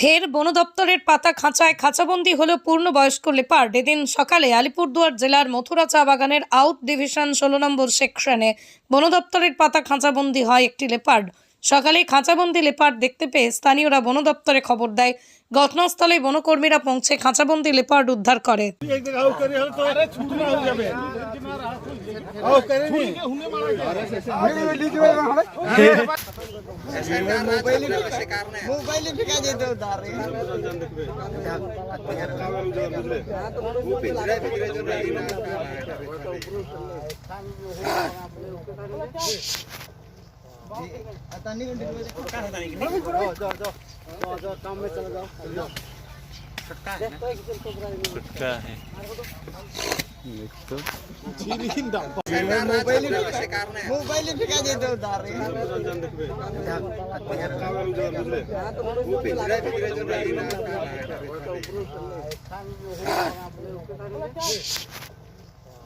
ফের বন দপ্তরের পাতা খাঁচায় খাঁচাবন্দি হলো পূর্ণবয়স্ক লেপার্ড। এদিন সকালে আলিপুরদুয়ার জেলার মথুরা চা বাগানের আউট ডিভিশন ষোলো নম্বর সেকশনে বন দপ্তরের পাতা খাঁচাবন্দি হয় একটি লেপার্ড। সকালে খাঁচাবন্দি লেপার্ড দেখতে পেয়ে স্থানীয়রা বন দপ্তরে খবর দেয়। ঘটনাস্থলে বনকর্মীরা পৌঁছে খাঁচাবন্দি লেপার্ড উদ্ধার করে। छुट्टा है मोबाइल मोबाइल फेंका देते उधार रे